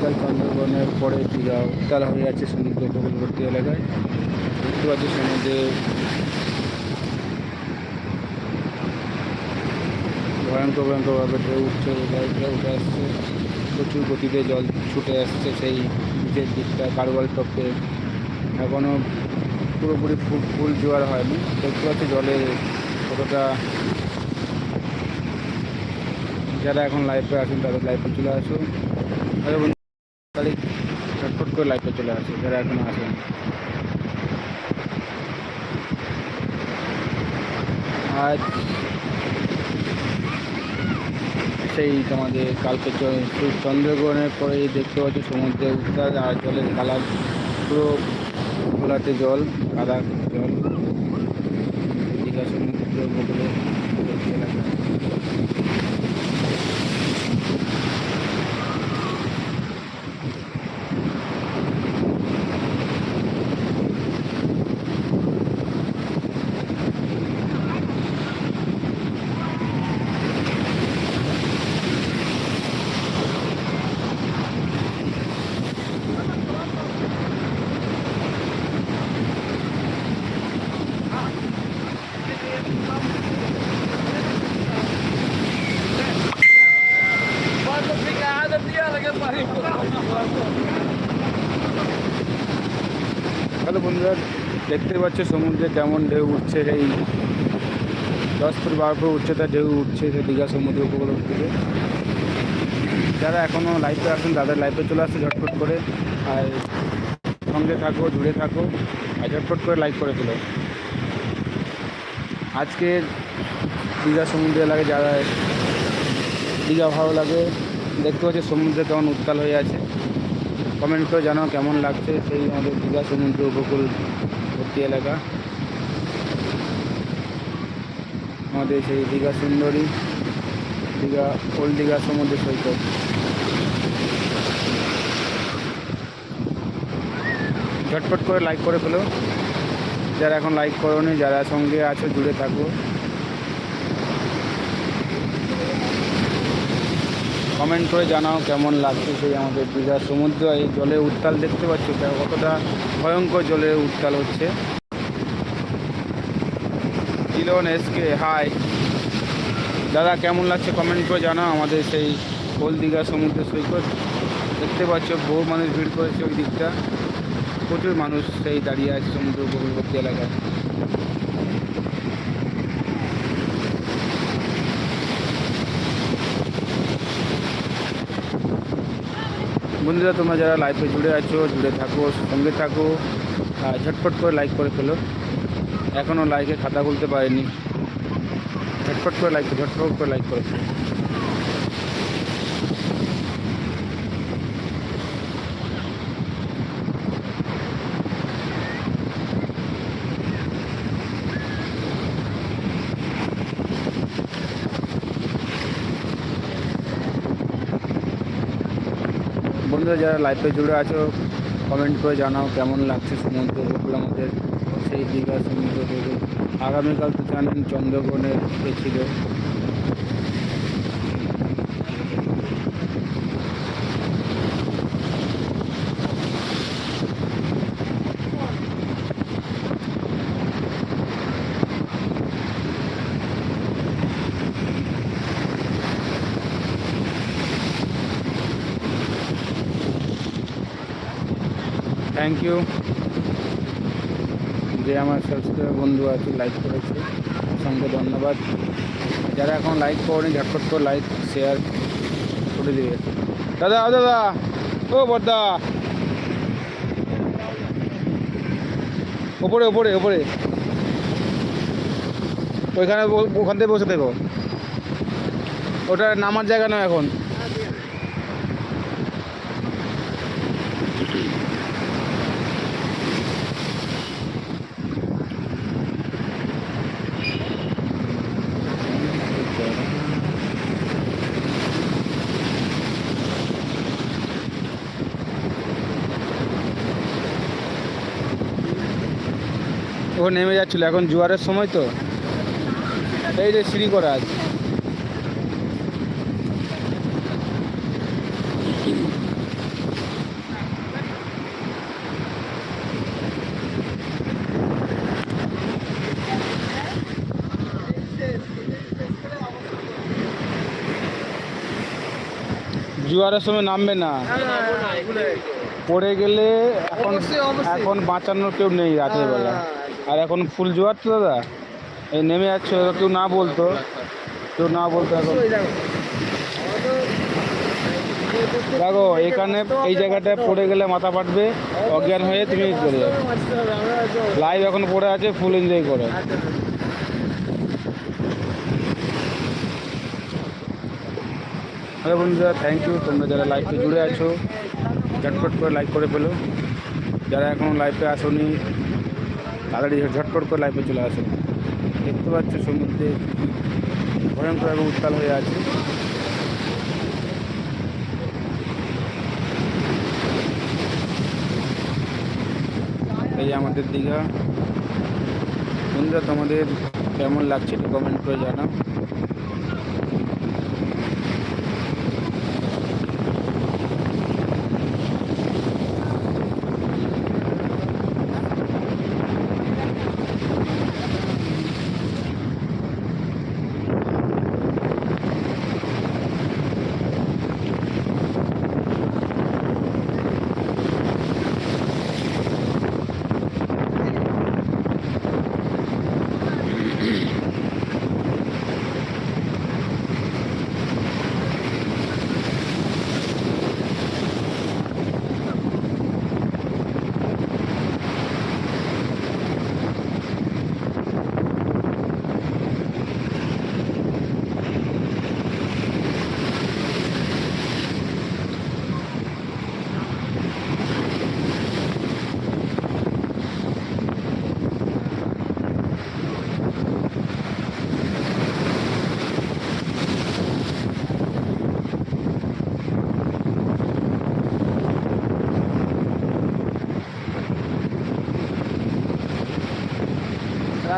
আগামীকাল চন্দ্রগ্রহণের পরে দীঘা উত্তাল হয়ে আছে সমুদ্র উপকূলবর্তী এলাকায়। দেখতে পাচ্ছি সমুদ্রে ভয়ঙ্কর ভয়ঙ্করভাবে ঢেউ উঠছে উঠে উঠে আসছে। প্রচুর গতিতে জল ছুটে আসছে সেই নিচের দিকটা, কারওয়াল টপকে এখনও পুরোপুরি ফুল ফুল জোয়ার হয়নি। দেখতে পাচ্ছি জলে কতটা যারা এখন লাইফে আসুন তাদের লাইফে চলে আসুন। করে লাইফে চলে আসে, যারা এখন আসেন। আজ সেই তোমাদের কালকে চন্দ্রগ্রহণের পরে দেখতে পাচ্ছি সমুদ্রে উত্তাল আর জলের কালার পুরো ঘোলাটে জল কাদা জল দীঘা সমুদ্র উপকূলে দেখতে এলাকা হ্যালো বন্ধুরা, দেখতে পাচ্ছ সমুদ্রে কেমন ঢেউ উঠছে এই দশ ফুট বারো ফুট উচ্চতা ঢেউ উঠছে সেই দীঘা সমুদ্র উপকূল থেকে যারা এখনও লাইফে আসেন, তাদের লাইফে চলে আসছে ঝটফট করে। আর সঙ্গে থাকো জুড়ে থাকো, আর ঝটফট করে লাইক করে তোলো আজকে দীঘা সমুদ্র এলাকায় যারা দীঘা ভালো লাগে, দেখতে পাচ্ছি সমুদ্রে কেমন উত্তাল হয়ে আছে। কমেন্ট করে জানাও কেমন লাগছে সেই আমাদের দীঘা সমুদ্র উপকূল ভর্তি এলাকা। আমাদের সেই দীঘা সুন্দরী, দীঘা, ওল্ড দীঘা সমুদ্র সৈকত। ঝটপট করে লাইক করে ফেলো। যারা এখন লাইক করোনি, যারা সঙ্গে আছো, জুড়ে থাকো। কমেন্ট করে জানাও কেমন লাগছে সেই আমাদের দীঘার সমুদ্র এই জলে উত্তাল দেখতে পাচ্ছ কতটা ভয়ঙ্কর জলে উত্তাল হচ্ছে। ইলন এসকে হাই দাদা, কেমন লাগছে কমেন্ট করে জানাও আমাদের সেই ওল দীঘা সমুদ্র সৈকত। দেখতে পাচ্ছ, বহু মানুষ ভিড় করেছে ওই দিকটা। প্রচুর মানুষ সেই দাঁড়িয়ে আছে সমুদ্র উপকূলবর্তী এলাকায়। বন্ধুরা, তোমরা যারা লাইফে জুড়ে আছো, জুড়ে থাকো, সঙ্গে থাকো আর ঝটফট করে লাইক করে ফেলো। এখনও লাইকে খাতা খুলতে পারিনি। ঝটফট করে লাইক ঝটফট করে লাইক করে ফেলো। বন্ধুরা, যারা লাইফে জুড়ে আছো কমেন্ট করে জানাও কেমন লাগছে সমুদ্র উপকূল আমাদের সেই দীঘা সমুদ্র উপকূল আগামীকাল তো জানেন, চন্দ্রগ্রহণের ছিল। থ্যাংক ইউ যে আমার সাবস্ক্রাইবার বন্ধু আছে লাইক করেছে সঙ্গে ধন্যবাদ। যারা এখন লাইক করেনি, ঝটপট করে লাইক শেয়ার করে দিবে। দাদা দাদা, ও বর্দা। ওপরে ওপরে ওপরে। ওইখানে ওখান থেকে বসে দেখো ওটা নামার জায়গা নয় এখন। ও নেমে যাচ্ছিল এখন জোয়ারের সময় তো। এই যে সিঁড়ি করা আছে। জোয়ারের সময় নামবে না। পড়ে গেলে এখন। এখন বাঁচানোর কেউ নেই রাতের বেলা। আর এখন ফুল জোয়ার তো দাদা। এই নেমে যাচ্ছে কেউ না বলতো। কেউ না বলতো এখন। দেখো, এখানে এই জায়গাটায় পড়ে গেলে মাথা ফাটবে, অজ্ঞান হয়ে তুমি চলে যাবে লাইভ এখন পড়ে আছে ফুল এনজয় করো। হ্যালো বন্ধুরা থ্যাংক ইউ তোমরা যারা লাইভে জুড়ে আছো, ঝটপট করে লাইক করে পেল যারা এখনও লাইভে আসোনি তাড়াতাড়ি ঝটপট করে লাইফে চলে আসে দেখতে পাচ্ছ সমুদ্রে ভয়ঙ্করভাবে উত্তাল হয়ে আছে। এই আমাদের দীঘা। বন্ধুরা, তোমাদের কেমন লাগছে একটু কমেন্ট করে জানাও।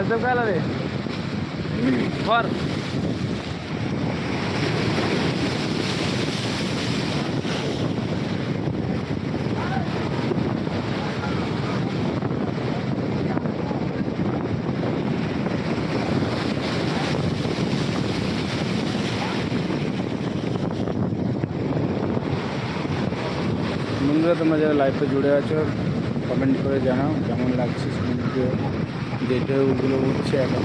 রাজদেব काय रे फर বন্ধুরা তোমরা যারা লাইভে জুড়ে আছো কমেন্ট করে জানাও কেমন লাগছে সমুদ্রে যে ঢেউগুলো উঠছে এখন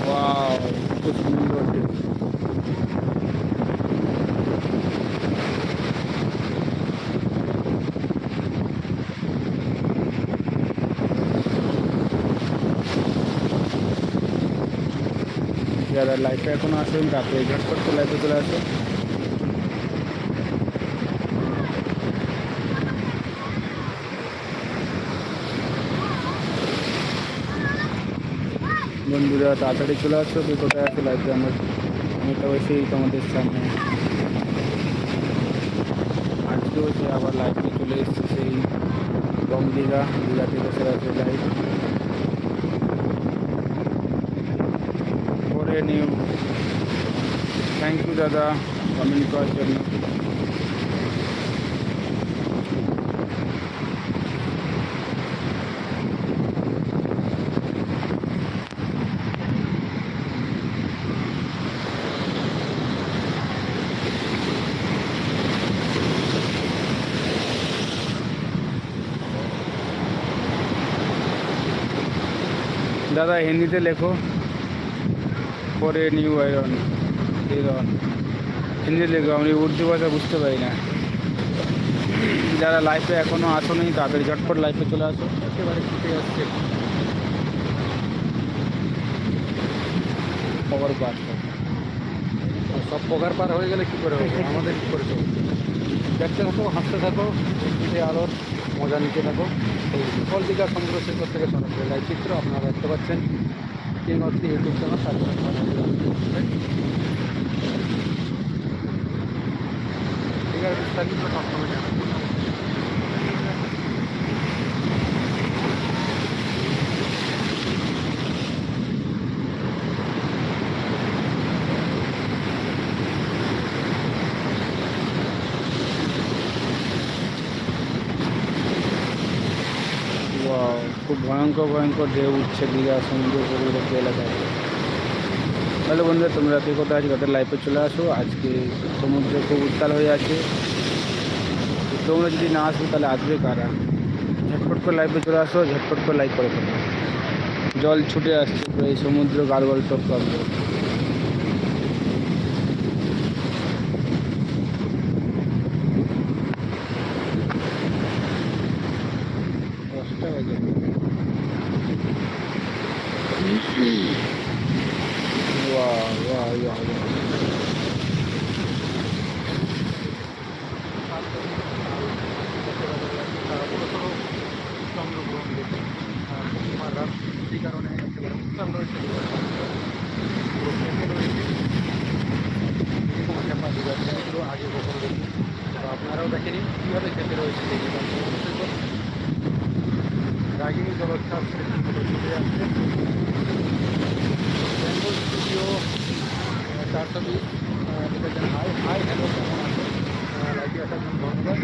ওয়াও খুব সুন্দর ঢেউ যারা লাইফে এখনও আসেন তারপরে ঝটপট করে লাইফে চলে আসে বন্ধুরা, তাড়াতাড়ি চলে আসছো তুই কোথায় আছে লাইফে আমার। আমি তো এসেই তোমাদের সামনে। আজকেও সে আবার লাইফে চলে এসেছে সেই কম দীঘা দীঘা থেকে সে আছে লাইফ করে নিউ থ্যাংক ইউ দাদা কমেন্ট করার জন্য। দাদা হিন্দিতে লেখো। পরে নিউ আয়রন ইরন হিন্দি লেখো আমি উর্দু ভাষা বুঝতে পারি না। যারা লাইফে এখনও আসো নি তাদের ঝটপট লাইফে চলে আসো। একেবারে ছুটে আসছে। খবর পাস আর সব পগার পার হয়ে গেলে কি করে হবে? আমাদের কি করে চলবে? দেখতে থাকো হাসতে থাকো আলোর মজা নিতে থাকো এই বিফল দীঘা সমুদ্র সৈকত থেকে সরাসরি লাইভ চিত্র আপনারা দেখতে পাচ্ছেন। অফ ইউটিউব চ্যানেল ঠিক আছে বিস্তারিত Wow, খুব ভয়ঙ্কর ভয়ঙ্কর ঢেউ উঠছে, দীঘা, সমুদ্র উপকূলবর্তী এলাকায়। তাহলে বন্ধুরা, তোমরা কে কোথায় আছো? তাদের লাইফে চলে আসো। আজকে সমুদ্র খুব উত্তাল হয়ে আছে। তোমরা যদি না আসো, তাহলে আসবে কারা? ঝটপট করে লাইফে চলে আসো, ঝটপট করে লাইক করে ফেলো। জল ছুটে আসছে এই সমুদ্র গালগল সব রাগিনী জলোচ্ছ্বাস চলে আসছে। বেঙ্গল স্টুডিও চারটাবি হাই হাই হ্যালো কেমন আছে লাইভে আসার জন্য ধন্যবাদ।